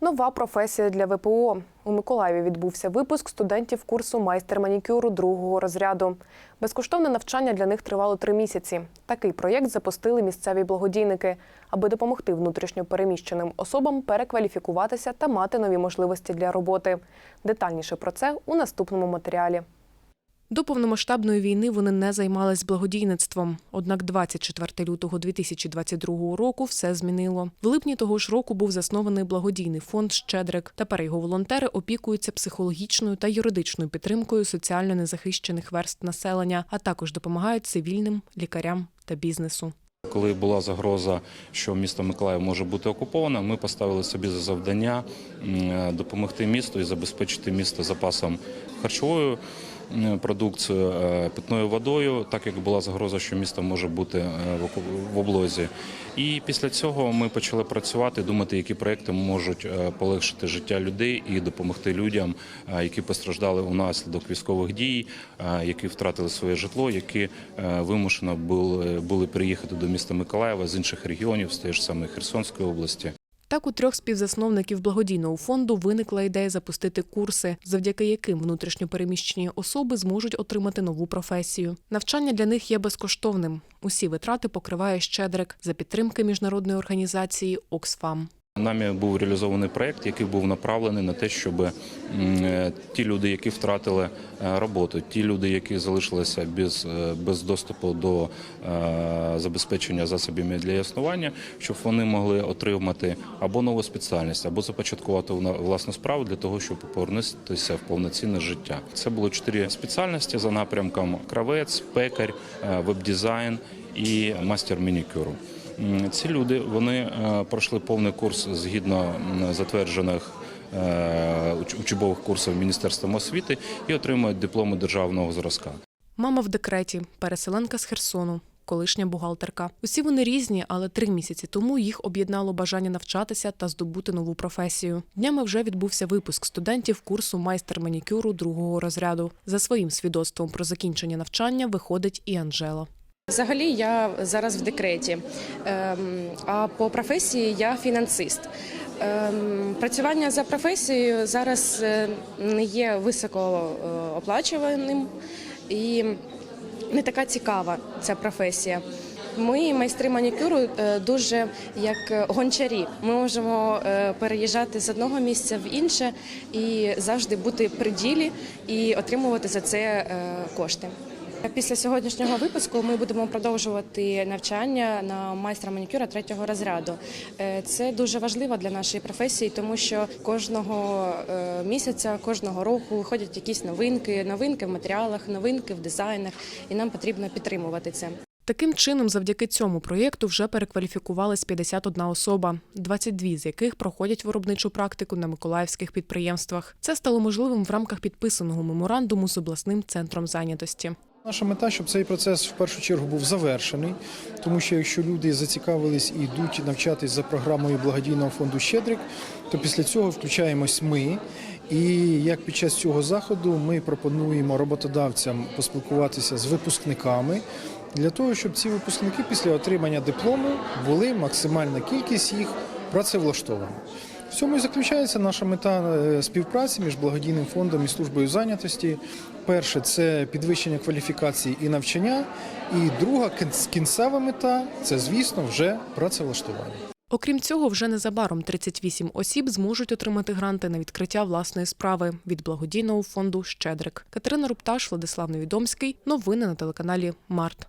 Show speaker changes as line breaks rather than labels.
Нова професія для ВПО. У Миколаєві відбувся випуск студентів курсу майстер манікюру другого розряду. Безкоштовне навчання для них тривало три місяці. Такий проєкт запустили місцеві благодійники, аби допомогти внутрішньо переміщеним особам перекваліфікуватися та мати нові можливості для роботи. Детальніше про це у наступному матеріалі. До повномасштабної війни вони не займались благодійництвом. Однак 24 лютого 2022 року все змінило. В липні того ж року був заснований благодійний фонд Щедрик. Тепер його волонтери опікуються психологічною та юридичною підтримкою соціально незахищених верств населення, а також допомагають цивільним, лікарям та бізнесу.
Коли була загроза, що місто Миколаїв може бути окуповане, ми поставили собі за завдання допомогти місту і забезпечити місто запасом харчовою м, продукцією, е, питною водою, так як була загроза, що місто може бути е, в облозі. І після цього ми почали працювати, думати, які проекти можуть е, полегшити життя людей і допомогти людям, е, які постраждали унаслідок військових дій, е, які втратили своє житло, які е, вимушено були, були приїхати до міста Миколаєва з інших регіонів, з тієї ж самої Херсонської області.
Так, у трьох співзасновників благодійного фонду виникла ідея запустити курси, завдяки яким внутрішньопереміщені особи зможуть отримати нову професію. Навчання для них є безкоштовним. Усі витрати покриває Щедрик за підтримки міжнародної організації Оксфам.
Нами був реалізований проект, який був направлений на те, щоб е, ті люди, які втратили е, роботу, ті люди, які залишилися без, е, без доступу до забезпечення засобами для існування, щоб вони могли отримати або нову спеціальність, або започаткувати власну справу для того, щоб повернутися в повноцінне життя. Це було чотири спеціальності за напрямком: кравець, пекар, веб-дизайн і мастер манікюру. Ці люди вони е, пройшли повний курс згідно затверджених е, уч- учбових курсів Міністерством освіти і отримують дипломи державного зразка.
Мама в декреті, переселенка з Херсону, колишня бухгалтерка. Усі вони різні, але три місяці тому їх об'єднало бажання навчатися та здобути нову професію. Днями вже відбувся випуск студентів курсу майстер манікюру другого розряду. За своїм свідоцтвом про закінчення навчання виходить і Анжела.
Взагалі я зараз в декреті, Ем, а по професії я фінансист. Ем, Працювання за професією зараз е, не є високо е, і не така цікава ця професія. Ми, майстри манікюру, е, дуже як гончарі. Ми можемо переїжджати з одного місця в інше і завжди бути при ділі і отримувати за це кошти. Після сьогоднішнього випуску ми будемо продовжувати навчання на майстра манікюра третього розряду. Е, Це дуже важливо для нашої професії, тому що кожного е, місяця, кожного року виходять якісь новинки, новинки в матеріалах, новинки в дизайнах, і нам потрібно підтримувати це.
Таким чином, завдяки цьому проєкту вже перекваліфікувалась 51 особа, 22 з яких проходять виробничу практику на миколаївських підприємствах. Це стало можливим в рамках підписаного меморандуму з обласним центром зайнятості.
Наша мета, щоб цей процес в першу чергу був завершений, тому що якщо люди зацікавились і йдуть навчатись за програмою благодійного фонду Щедрик, то після цього включаємось ми. І як під час цього заходу ми пропонуємо роботодавцям поспілкуватися з випускниками для того, щоб ці випускники після отримання диплому були максимальна кількість їх працевлаштовані. В цьому і заключається наша мета е, співпраці між благодійним фондом і службою зайнятості. Перше це підвищення кваліфікації і навчання. І друга кінцева мета це, звісно, вже працевлаштування.
Окрім цього, вже незабаром 38 осіб зможуть отримати гранти на відкриття власної справи від благодійного фонду Щедрик. Катерина Рупташ, Владислав Невідомський. Новини на телеканалі Март.